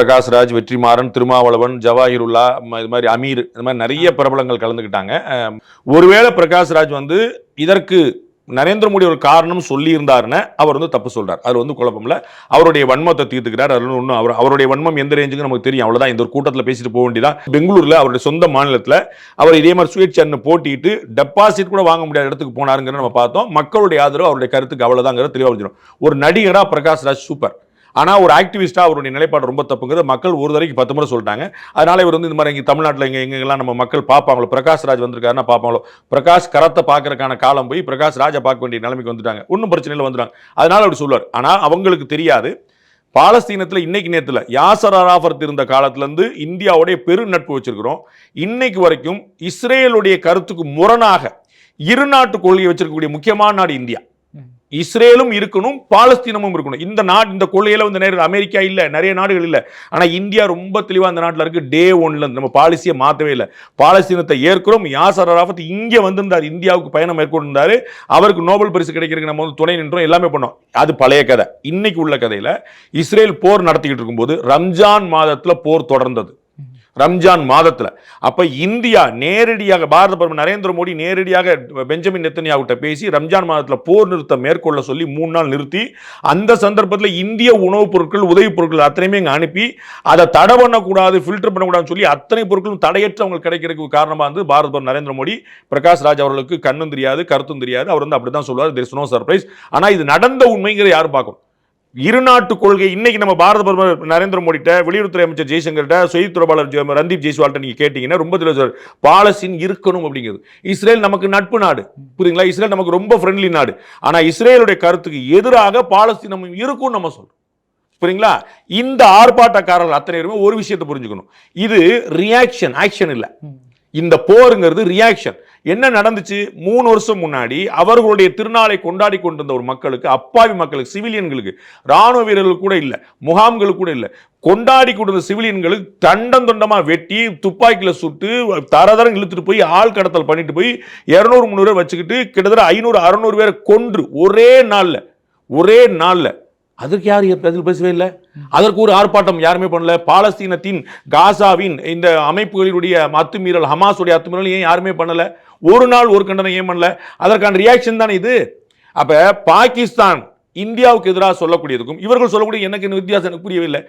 பிரகாஷ்ராஜ் வெற்றிமாறன் திருமாவளவன் ஜவாஹிருல்லா இது மாதிரி அமீர் இது மாதிரி நிறைய பிரபலங்கள் கலந்துக்கிட்டாங்க. ஒருவேளை பிரகாஷ்ராஜ் வந்து இதற்கு நரேந்திர மோடி ஒரு காரணம் சொல்லி இருந்தாருன்னு அவர் வந்து தப்பு சொல்றார். அது வந்து குழப்பம் இல்ல. அவருடைய வன்மத்தை தீர்த்துக்கிறார். அதுல ஒன்றும் அவர் அவருடைய வன்மம் எந்த ரேஞ்சுக்கு நமக்கு தெரியும். அவ்வளவுதான். இந்த ஒரு கூட்டத்தில் பேசிட்டு போக வேண்டியதா பெங்களூர்ல அவருடைய சொந்த மாநிலத்தில் அவர் இதே மாதிரி சுயேட் சன்னு போட்டிட்டு டெபாசிட் கூட வாங்க முடியாத இடத்துக்கு போனாருங்கிறத நம்ம பார்த்தோம். மக்களுடைய ஆதரவு அவருடைய கருத்துக்கு அவ்வளவுதாங்கிறது தெளிவாக ஒரு நடிகரா பிரகாஷ் ராஜ் சூப்பர் ஆனால் ஒரு ஆக்டிவிஸ்ட்டாக அவருடைய நிலைப்பாடு ரொம்ப தப்புங்கிறது மக்கள் ஒரு தடவைக்கு பத்து முறை சொல்லிட்டாங்க. அதனால இவர் வந்து இந்த மாதிரி இங்கே தமிழ்நாட்டில் இங்கே எங்கெல்லாம் நம்ம மக்கள் பார்ப்பாங்களோ? பிரகாஷ் ராஜ் வந்திருக்காருன்னா பார்ப்பாங்களோ? பிரகாஷ் கரத்தை பார்க்கறக்கான காலம் போய் பிரகாஷ் ராஜை பார்க்க வேண்டிய நிலைமைக்கு வந்துட்டாங்க. ஒன்றும் பிரச்சனை இல்லை வந்துட்டாங்க அதனால அப்படி சொல்லுவார். ஆனால் அவங்களுக்கு தெரியாது. பாலஸ்தீனத்தில் இன்னைக்கு நேரத்தில் யாசர் அராஃபர்த் இருந்த காலத்திலேருந்து இந்தியாவுடைய பெரு நட்பு வச்சிருக்கிறோம். இன்னைக்கு வரைக்கும் இஸ்ரேலுடைய கருத்துக்கு முரணாக இரு நாட்டு கொள்கையை வச்சிருக்கக்கூடிய முக்கியமான நாடு இந்தியா. இஸ்ரேலும் இருக்கணும் பாலஸ்தீனமும் இருக்கணும். இந்த நாடு இந்த கொள்கையில வந்து நேரம் அமெரிக்கா இல்லை நிறைய நாடுகள் இல்லை. ஆனால் இந்தியா ரொம்ப தெளிவாக அந்த நாட்டில் இருக்குது டே ஒன்ல நம்ம பாலிசியை மாற்றவே இல்லை. பாலஸ்தீனத்தை ஏற்கிறோம். யாசர் அராஃபத் இங்கே வந்திருந்தார். இந்தியாவுக்கு பயணம் மேற்கொண்டிருந்தார். அவருக்கு நோபல் பரிசு கிடைக்கிறதுக்கு நம்ம வந்து துணை நின்றோம். எல்லாமே பண்ணோம். அது பழைய கதை. இன்னைக்கு உள்ள கதையில் இஸ்ரேல் போர் நடத்திக்கிட்டு இருக்கும்போது ரம்ஜான் மாதத்தில் போர் தொடர்ந்தது. ரம்ஜான் மாதத்தில். அப்போ இந்தியா நேரடியாக பாரத பிரதமர் நரேந்திர மோடி நேரடியாக பெஞ்சமின் நெத்தனியாவிட்ட பேசி ரம்ஜான் மாதத்தில் போர் நிறுத்தம் மேற்கொள்ள சொல்லி மூணு நாள் நிறுத்தி அந்த சந்தர்ப்பத்தில் இந்திய உணவுப் பொருட்கள் உதவிப் பொருட்கள் அத்தனையுமே இங்கே அனுப்பி அதை தடை பண்ணக்கூடாது ஃபில்டர் பண்ணக்கூடாதுன்னு சொல்லி அத்தனை பொருட்களும் தடையற்று அவங்களுக்கு கிடைக்கிறதுக்கு காரணமாக வந்து பாரத பிரதமர் நரேந்திர மோடி. பிரகாஷ் ராஜ் அவர்களுக்கு கண்ணும் தெரியாது கருத்தும் தெரியாது. அவர் வந்து அப்படிதான் சொல்லுவார் தெர் நோ சர்ப்ரைஸ் ஆனால் இது நடந்த உண்மைங்கிற யாரும் பார்க்கணும். இருநாட்டு கொள்கை. இன்னைக்கு நம்ம பாரத பிரதமர் நரேந்திர மோடிட்ட வெளியுறவுத்துறை அமைச்சர் ஜெய்சங்கர்கிட்ட செய்தி தொடர்பாளர் ரந்தீப் ஜெய்ஸ்வால்ட்ட நீங்க கேட்டீங்கன்னா ரொம்ப தெளிவா சார் பாலஸ்தீன் இருக்கணும் அப்படிங்கிறது. இஸ்ரேல் நமக்கு நட்பு நாடு. புரியுங்களா இஸ்ரேல் நமக்கு ரொம்ப ஃப்ரெண்ட்லி நாடு. ஆனா இஸ்ரேலுடைய கருத்துக்கு எதிராக பாலஸ்தீனம் இருக்கும் நம்ம சொல்றோம். புரியுங்களா இந்த ஆர்ப்பாட்டக்காரர்கள் அத்தனை பேருமே ஒரு விஷயத்தை புரிஞ்சுக்கணும். இது ரியாக்ஷன் ஆக்ஷன் இல்லை. இந்த போருங்கிறது ரியாக்ஷன் என்ன நடந்துச்சு? மூணு வருஷம் முன்னாடி அவர்களுடைய திருநாளை கொண்டாடி கொண்டிருந்த ஒரு மக்களுக்கு அப்பாவி மக்களுக்கு சிவிலியன்களுக்கு ராணுவ வீரர்களுக்கு கூட இல்லை முகாம்களுக்கு கூட இல்லை கொண்டாடி கொண்டிருந்த சிவிலியன்களுக்கு தண்டம் தொண்டமாக வெட்டி துப்பாக்கியில் சுட்டு தரதரம் இழுத்துட்டு போய் ஆள் கடத்தல் பண்ணிட்டு போய் இரநூறு முந்நூறு பேர் வச்சுக்கிட்டு கிட்டத்தட்ட ஐநூறு அறுநூறு பேரை கொன்று ஒரே நாளில் ஒரே நாளில் அதற்கு யார் பதில் பேசவே இல்லை? அதற்கு ஒரு ஆர்ப்பாட்டம் யாருமே பண்ணல. பாலஸ்தீனத்தின் காசாவின் இந்த அமைப்புகளினுடைய அத்துமீறல் ஹமாஸுடைய அத்துமீறல் ஏன் யாருமே பண்ணல? ஒரு நாள் ஒரு கண்டனம் ஏன் பண்ணல? அதற்கான ரியாக்ஷன் தானே இது? அப்ப பாகிஸ்தான் இந்தியாவுக்கு எதிராக சொல்லக்கூடியதுக்கும் இவர்கள் சொல்லக்கூடிய எனக்கு என்ன வித்தியாசம் எனக்கு புரியவில்லை.